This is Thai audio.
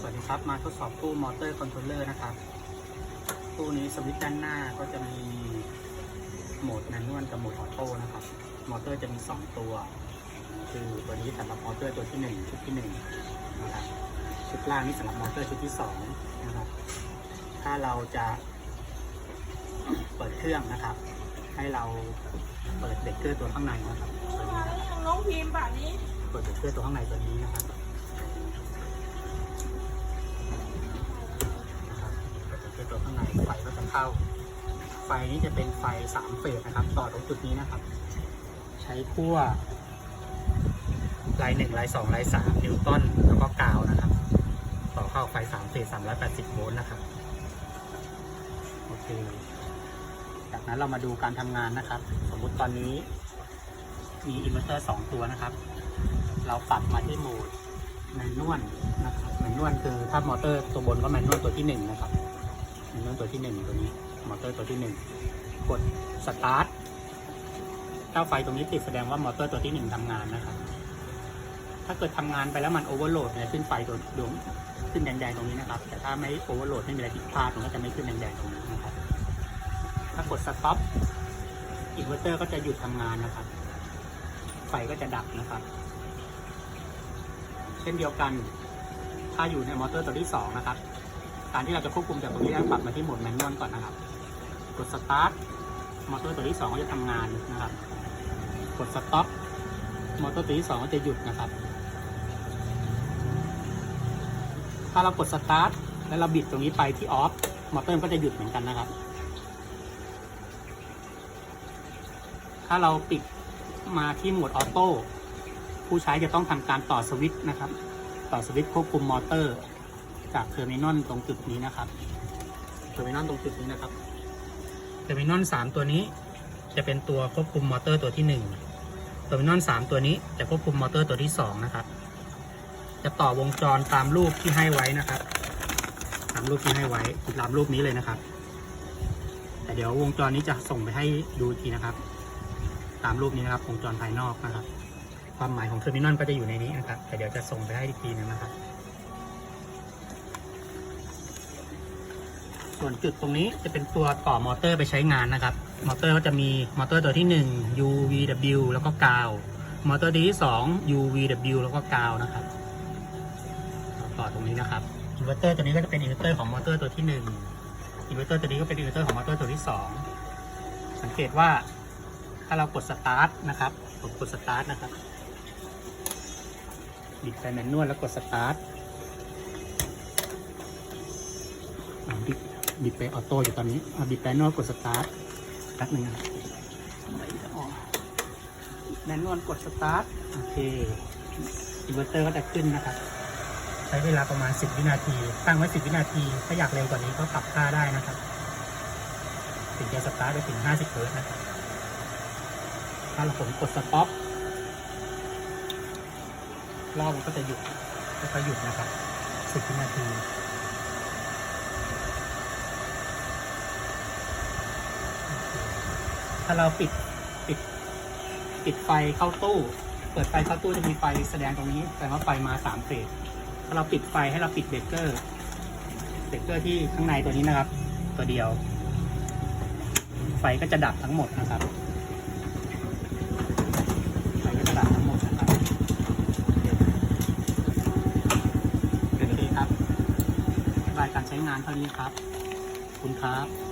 สวัสดีครับ มาทดสอบตู้มอเตอร์คอนโทรลเลอร์นะครับ ตู้นี้สวิตช์ด้านหน้าก็จะมีโหมดแมนนวลกับโหมดออโต้นะครับ มอเตอร์จะมี 2 ตัว คือตัวนี้สำหรับมอเตอร์ตัวที่ 1 ชุดที่1นะครับ ชุดล่างนี่สำหรับมอเตอร์ชุดที่2นะครับ ถ้าเราจะเปิดเครื่องนะครับ ให้เราเปิดเบรกเกอร์ตัวข้างในนะครับตัวนี้นะครับยังน้องพิมพ์แบบนี้ เปิดเบรกเกอร์ตัวข้างในตัวนี้นะครับนะครับเปิดเบรกเกอร์ตัวข้างในไฟก็จะ เข้า ไฟนี้จะเป็นไฟสามเฟสนะครับ ต่อตรงจุดนี้นะครับ ใช้ขั้วลายหนึ่งลายสองลายสามนิวตันแล้วก็กาวนะครับ ต่อเข้าไฟสามเฟสสามร้อยแปดสิบโวลต์นะครับโอเคจากนั้นเรามาดูการทำงานนะครับ สมมุติตอนนี้ มีอินเวอร์เตอร์สองตัวนะครับ เราปรับมาที่โหมดแมนนวลนะครับแมนนวลคือถ้ามอเตอร์ตัวบนก็แมนนวลตัวที่หนึ่งนะครับ แมนนวลตัวที่หนึ่งตัวนี้มอเตอร์ตัวที่หนึ่งกดสตาร์ทถ้าไฟตรงนี้ติดแสดงว่ามอเตอร์ตัวที่หนึ่งทำงานนะครับ ถ้าเกิดทำงานไปแล้วมันโอเวอร์โหลดเนี่ยขึ้นไฟตัวดวงขึ้นแดงๆตรงนี้นะครับ แต่ถ้าไม่โอเวอร์โหลดไม่มีอะไรผิดพลาดมันก็จะไม่ขึ้นแดงๆตรงนี้นะครับ ถ้ากดสต็อปอินเวอร์เตอร์ก็จะหยุดทำงานนะครับ ไฟก็จะดับนะครับ เช่นเดียวกัน ถ้าอยู่ในมอเตอร์ตัวที่สองนะครับ การที่เราจะควบคุมจากตรงนี้ได้ปรับมาที่โหมดแมนนวลก่อนนะครับ กดสตาร์ทมอเตอร์ตัวที่สองก็จะทำงานนะครับ กดสต็อปมอเตอร์ตัวที่สองก็จะหยุดนะครับ ถ้าเรากดสตาร์ทแล้วเราบิดตรงนี้ไปที่ออฟมอเตอร์ก็จะหยุดเหมือนกันนะครับ ถ้าเราปิดมาที่โหมดออโต้ผู้ใช้จะต้องทำการต่อสวิตช์นะครับ ต่อสวิตช์ควบคุมมอเตอร์ จากเทอร์มินอลตรงจุดนี้นะครับเทอร์มินอลตรงจุดนี้นะครับเทอร์มินอลสามตัวนี้จะเป็นตัวควบคุมมอเตอร์ตัวที่หนึ่งเทอร์มินอลสามตัวนี้จะควบคุมมอเตอร์ตัวที่สองนะครับ จะต่อวงจรตามรูปที่ให้ไว้นะครับ ตามรูปที่ให้ไว้ตามรูปนี้เลยนะครับ แต่เดี๋ยววงจรนี้จะส่งไปให้ดูทีนะครับ ตามรูปนี้นะครับวงจรภายนอกนะครับ ความหมายของเทอร์มินอลก็จะอยู่ในนี้นะครับแต่เดี๋ยวจะส่งไปให้อีกทีนึงนะครับ ส่วนจุดตรงนี้จะเป็นตัวต่อมอเตอร์ไปใช้งานนะครับ มอเตอร์ก็จะมีมอเตอร์ตัวที่ 1 UVW แล้วก็กาวมอเตอร์ตัวที่ 2 UVW แล้วก็กาวนะครับต่อตรงนี้นะครับอินเวอร์เตอร์ตัวนี้ก็จะเป็นอินเวอร์เตอร์ของมอเตอร์ตัวที่1อินเวอร์เตอร์ตัวนี้ก็เป็นอินเวอร์เตอร์ของมอเตอร์ตัวที่ 2 สังเกตว่าถ้าเรากดสตาร์ทนะครับผมกดสตาร์ทนะครับบิดไปแมนนวลแล้วกดสตาร์ทบิด บิดไปออโต้อยู่ตอนนี้อ่าบิดไปแมนนวลกดสตาร์ทแป๊บหนึงนะครับไหนจะออกแมนนวลกดสตาร์ทโอเคอินเวอร์เตอร์ก็จะขึ้นนะครับ ใช้เวลาประมาณ 10 วินาที ตั้งไว้ 10 วินาที ถ้าอยากเร็วกว่านี้ก็ปรับค่าได้นะครับ ถึงจะสตาร์ทไปถึง 50เฮิร์ตซ์นะครับ ถ้าเราผมกดสต็อปรอบมันก็จะหยุดแล้วก็หยุดนะครับ 10 วินาที ถ้าเราปิดปิดปิดไฟเข้าตู้ เปิดไฟเข้าตู้จะมีไฟแสดงตรงนี้ แต่ว่าไฟมาสามเฟสถ้าเราปิดไฟให้เราปิดเบรกเกอร์เบรกเกอร์ที่ข้างในตัวนี้นะครับ ตัวเดียว ไฟก็จะดับทั้งหมดนะครับไฟก็จะดับทั้งหมดนะครับโอเคครับบายการใช้งานเท่านี้ครับ คุณครับ